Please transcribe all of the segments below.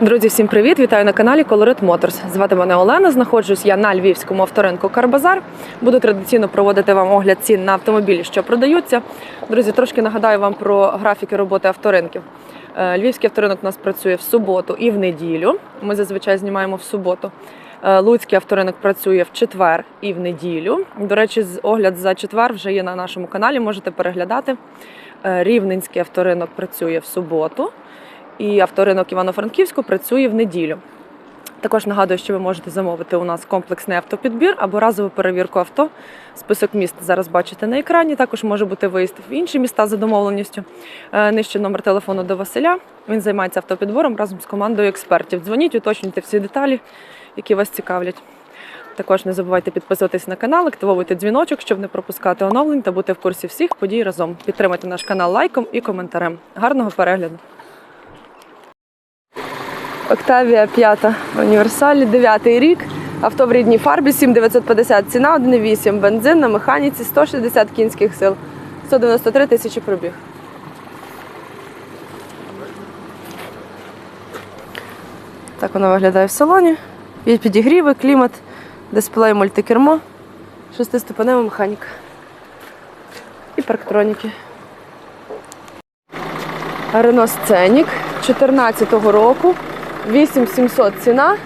Друзі, всім привіт! Вітаю на каналі Colorit Motors. Звати мене Олена. Знаходжусь я на львівському авторинку Карбазар. Буду традиційно проводити вам огляд цін на автомобілі, що продаються. Друзі, трошки нагадаю вам про графіки роботи авторинків. Е, Львівський авторинок у нас працює в суботу і в неділю. Ми зазвичай знімаємо в суботу. Е, Луцький авторинок працює в четвер і в неділю. До речі, огляд за четвер вже є на нашому каналі. Можете переглядати. Е, Рівненський авторинок працює в суботу і авторинок Івано-Франківську працює в неділю. Також нагадую, що ви можете замовити у нас комплексний автопідбір або разову перевірку авто. Список міст зараз бачите на екрані. Також може бути виїзд в інші міста за домовленістю. Е, Нижче номер телефону до Василя. Він займається автопідбором разом з командою експертів. Дзвоніть, уточнюйте всі деталі, які вас цікавлять. Також не забувайте підписуватись на канал, активовуйте дзвіночок, щоб не пропускати оновлень та бути в курсі всіх подій разом. Підтримайте наш канал лайком і коментарем. Гарного перегляду! Октавія 5 універсалі, 9 рік. Авто в рідній фарбі, 7950 ціна, 1,8 бензин на механіці, 160 кінських сил, 193 тисячі пробіг. Так воно виглядає в салоні. Є підігріви, клімат, дисплей, мультикермо, шестиступенева механіка. І парктроніки. Renault Scenic 2014 року. 8700 ціна,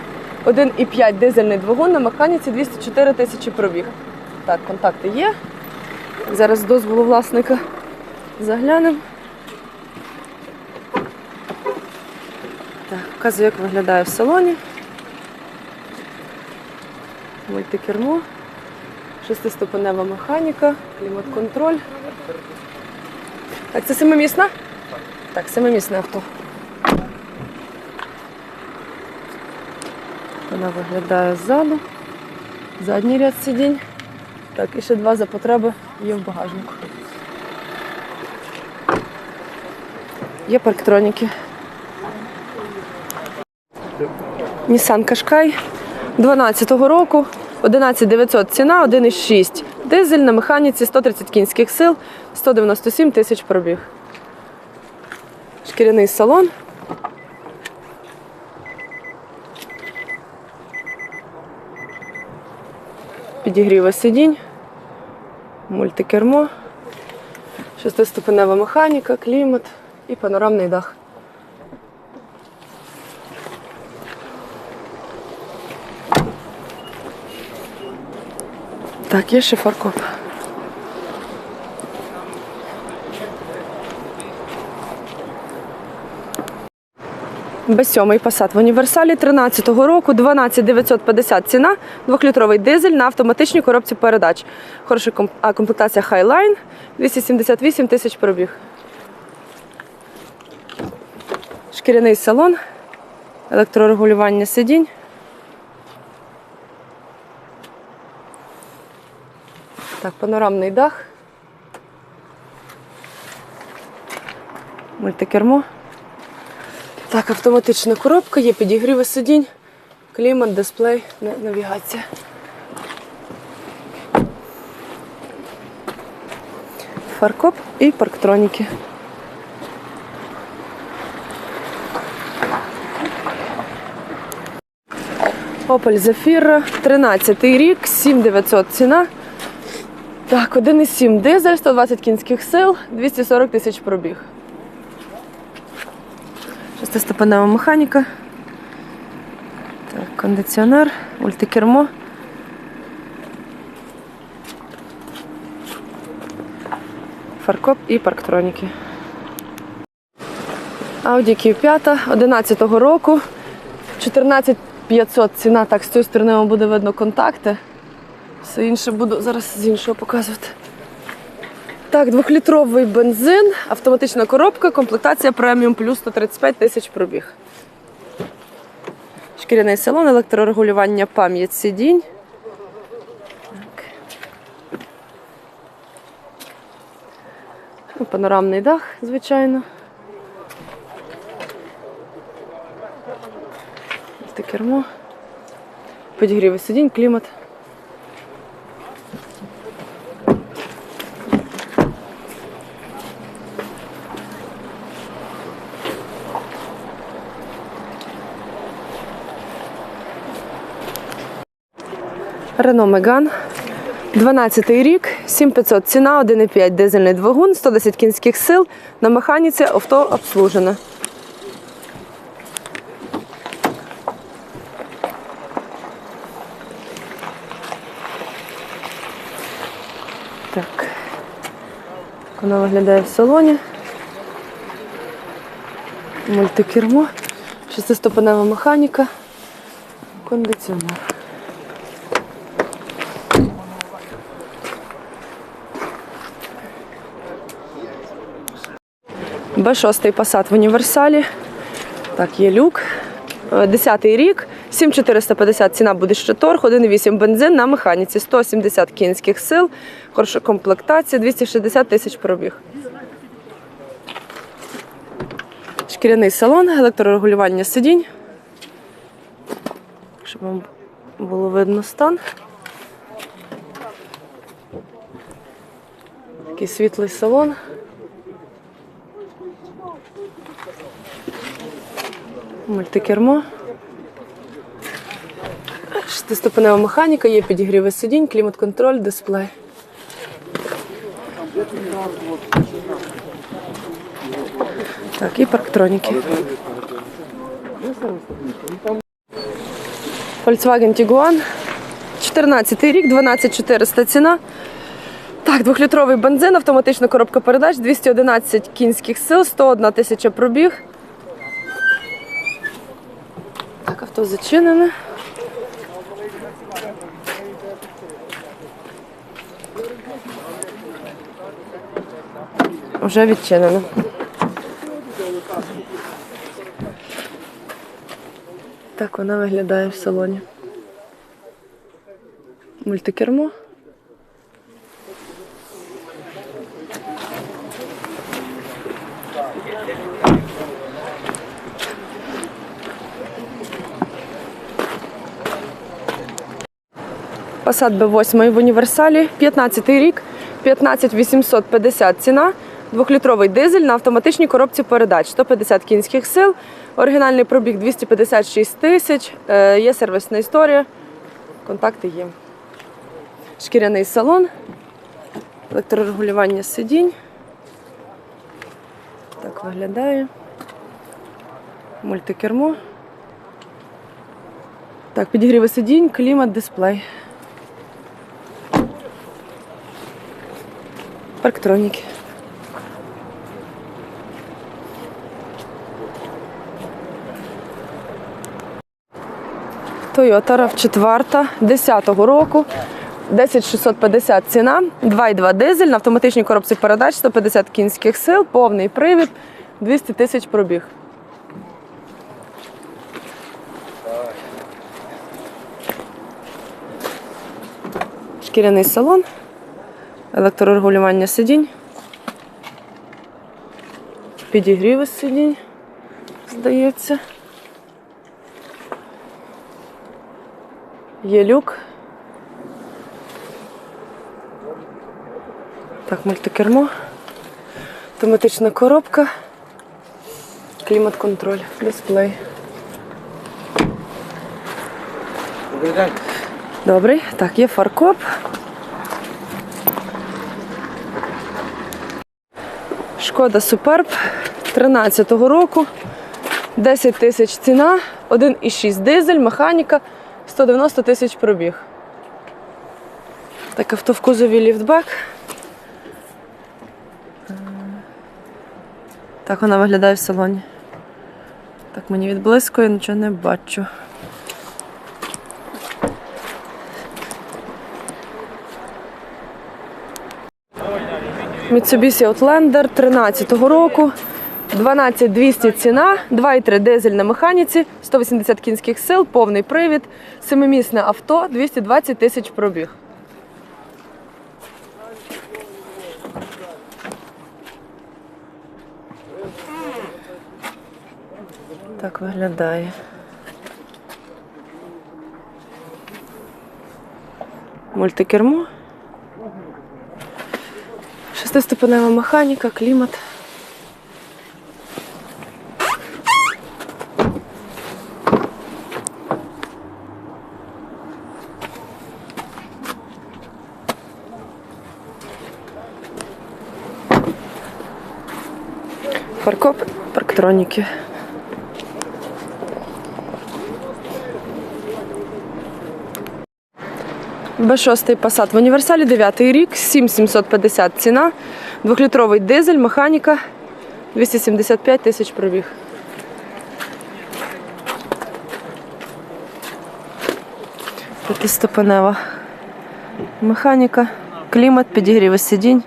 1,5 дизельний двигун на механіці 204 тисячі пробіг. Так, контакти є. Зараз дозволу власника заглянемо. Так, показую, як виглядає в салоні. Мультикермо, шестиступенева механіка, клімат-контроль. Так, це семимісна? Так, семимісне авто. Вона виглядає ззаду. Задній ряд сидінь. Так, і ще два за потреби є в багажнику. Є парктроніки. Nissan Qashqai 12-го року. 11900 ціна, 1,6. Дизель на механіці 130 кінських сил, 197 тисяч пробіг. Шкіряний салон. Підігріва сидінь, мультикермо, шестиступенева механіка, клімат і панорамний дах. Так, є ще фаркоп. Б7 Passat в універсалі 13-го року, 12950 ціна, 2-літровий дизель на автоматичній коробці передач. Хороша комплектація Highline, 278 тисяч пробіг. Шкіряний салон, електрорегулювання сидінь. Так, панорамний дах. Мультикермо. Так, автоматична коробка, є підігріви сидінь, клімат, дисплей, навігація. Фаркоп і парктроніки. Opel Zafira, 13 рік, 7900 ціна. Так, 1,7 дизель, 120 кінських сил, 240 тисяч пробіг. Шестиступенева механіка. Так, кондиціонер, мультикермо. Фаркоп і парктроніки. Audi Q5 11-го року. 14500 ціна. Так, з цієї сторони буде видно контакти. Все інше буду зараз з іншого показувати. Так, двохлітровий бензин, автоматична коробка, комплектація преміум плюс 135 тисяч пробіг. Шкіряний салон, електрорегулювання пам'ять сидінь. Ну, Панорамний дах, звичайно. Таке кермо. Підігрівий сидінь, клімат. Рено Меган. 12 рік, 7500 ціна, 1,5 дизельний двигун, 110 кінських сил. На механіці авто обслужене. Так. Вона виглядає в салоні. Мультикермо, шестиступенева механіка, кондиціонер. Б6 Passat в універсалі. Так, є люк. Е, Десятий рік, 7450 ціна буде ще торг, 1,8 бензин на механіці, 170 кінських сил, хороша комплектація, 260 тисяч пробіг. Шкіряний салон, електрорегулювання сидінь. Щоб вам було видно стан. Такий світлий салон. Мультикермо. Шестиступенева механіка, є підігріви сидінь, клімат-контроль, дисплей. Так, і парктроніки. Volkswagen Tiguan. 14 рік, 12400 ціна. Так, двохлітровий бензин, автоматична коробка передач, 211 кінських сил, 101 тисяча пробіг. Так, авто зачинене. Вже відчинено. Так вона виглядає в салоні. Мультикермо. Passat B8 в універсалі, 15 рік, 15850 ціна, двохлітровий дизель на автоматичній коробці передач, 150 кінських сил, оригінальний пробіг 256 тисяч, е, є сервісна історія, контакти є. Шкіряний салон, електрорегулювання сидінь. Так виглядає. Мультикермо. Так, підігріви сидінь, клімат, дисплей. Парктроніки. Toyota RAV4 10-го року. 10650 ціна, 2,2 дизель на автоматичній коробці передач, 150 кінських сил, повний привід, 200 тисяч пробіг. Шкіряний салон, електрорегулювання сидінь, підігріви сидінь, здається. Є люк. Так, мультикермо, автоматична коробка, клімат-контроль, дисплей. Добрий день. Добрий. Так, є фаркоп. Шкода Суперб 13-го року. 10 тисяч ціна, 1,6 дизель, механіка, 190 тисяч пробіг. Так, авто в кузові ліфтбек. Так вона виглядає в салоні. Так, мені відблискує, нічого не бачу. Mitsubishi Outlander 13-го року. 12200 ціна, 2,3 дизель на механіці, 180 кінських сил, повний привід, семимісне авто, 220 тисяч пробіг. так виглядає. Мультикермо. Шестиступенева механіка, клімат. Паркоп парктроніки. Б6 Passat в універсалі 9 рік, 7750 ціна, двохлітровий дизель, механіка, 275 тисяч пробіг. П'ятиступенева механіка, клімат, підігріви сидінь.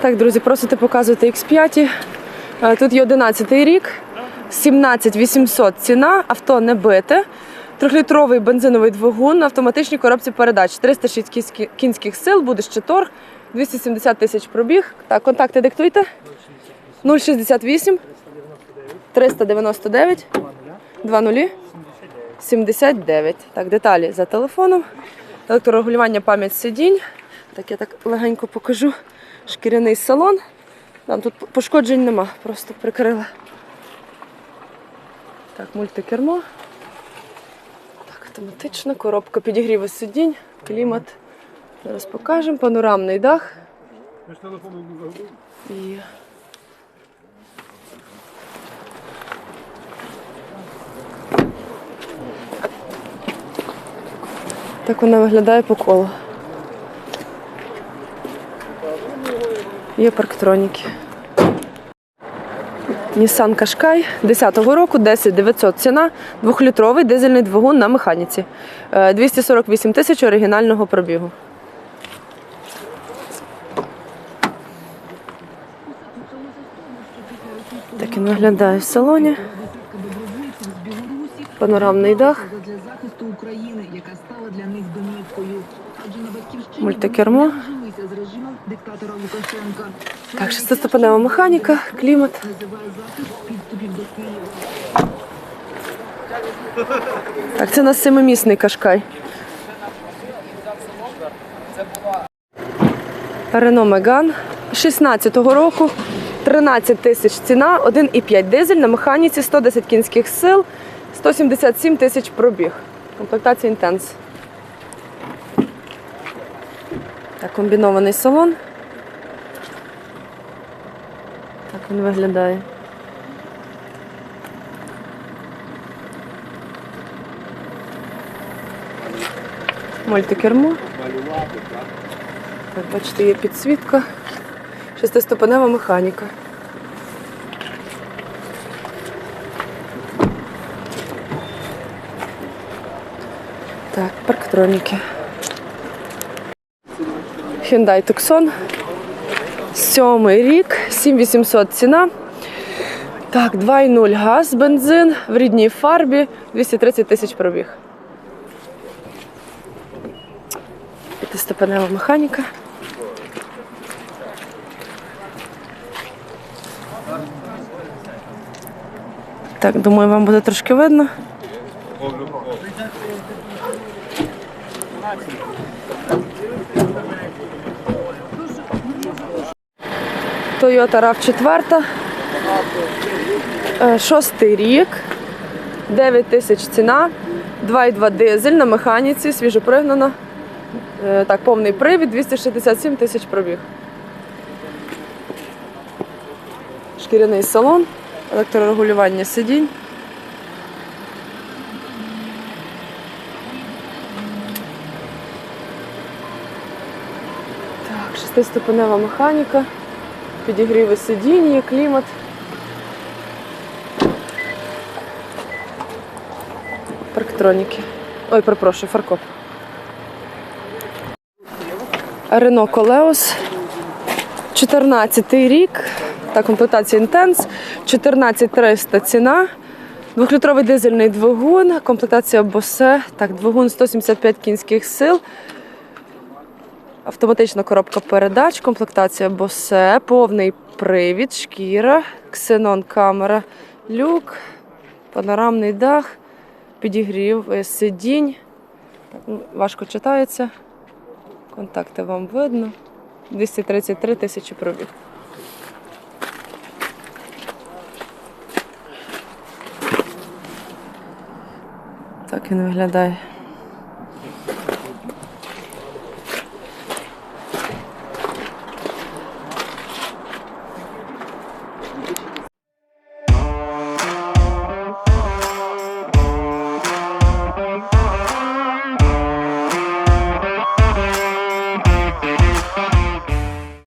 Так, друзі, просите показувати X5. Е, Тут є 11 рік, 17 800 ціна, авто не бите. Трьохлітровий бензиновий двигун на автоматичній коробці передач. 306 кінських сил, буде ще торг, 270 тисяч пробіг. Так, контакти диктуйте. 068 399 20 79. Так, деталі за телефоном. Електрорегулювання пам'ять сидінь. Так, я так легенько покажу. Шкіряний салон. Там тут пошкоджень нема, просто прикрила. Так, мультикермо. Так, автоматична коробка підігріву сидінь, клімат. Зараз покажемо. Панорамний дах. І... Так вона виглядає по колу. Є парктроніки. Nissan Qashqai 10-го року, 10 900 ціна, двохлітровий дизельний двигун на механіці. Е, 248 тисяч оригінального пробігу. Так він виглядає в салоні. Панорамний дах. Мультикермо. Так, шестиступенева механіка, клімат. Так, це у нас семимісний кашкай. Рено Меган 16-го року, 13 тисяч ціна, 1,5 дизель на механіці, 110 кінських сил, 177 тисяч пробіг. Комплектація інтенс. Так, комбінований салон. Так він виглядає. Мультикермо. Так, бачите, є підсвітка. Шестиступенева механіка. Так, парктроніки. Hyundai Tucson. Сьомий рік, 7800 ціна. Так, 2,0 газ, бензин в рідній фарбі, 230 тисяч пробіг. П'ятиступенева механіка. Так, думаю, вам буде трошки видно. Toyota RAV4. Е, Шостий рік. 9 тисяч ціна. 2,2 дизель на механіці, свіжопригнана. Е, Так, повний привід, 267 тисяч пробіг. Шкіряний салон, електрорегулювання сидінь. Так, шестиступенева механіка, підігріви сидінь, є клімат. Парктроніки. Ой, перепрошую, фаркоп. Рено Колеос. 14 рік. Та комплектація Intense. 14300 ціна. Двохлітровий дизельний двигун, комплектація Bose. Так, двигун 175 кінських сил. Автоматична коробка передач, комплектація Bose, повний привід, шкіра, ксенон камера, люк, панорамний дах, підігрів е, сидінь. Важко читається. Контакти вам видно. 233 тисячі пробіг. Так він виглядає.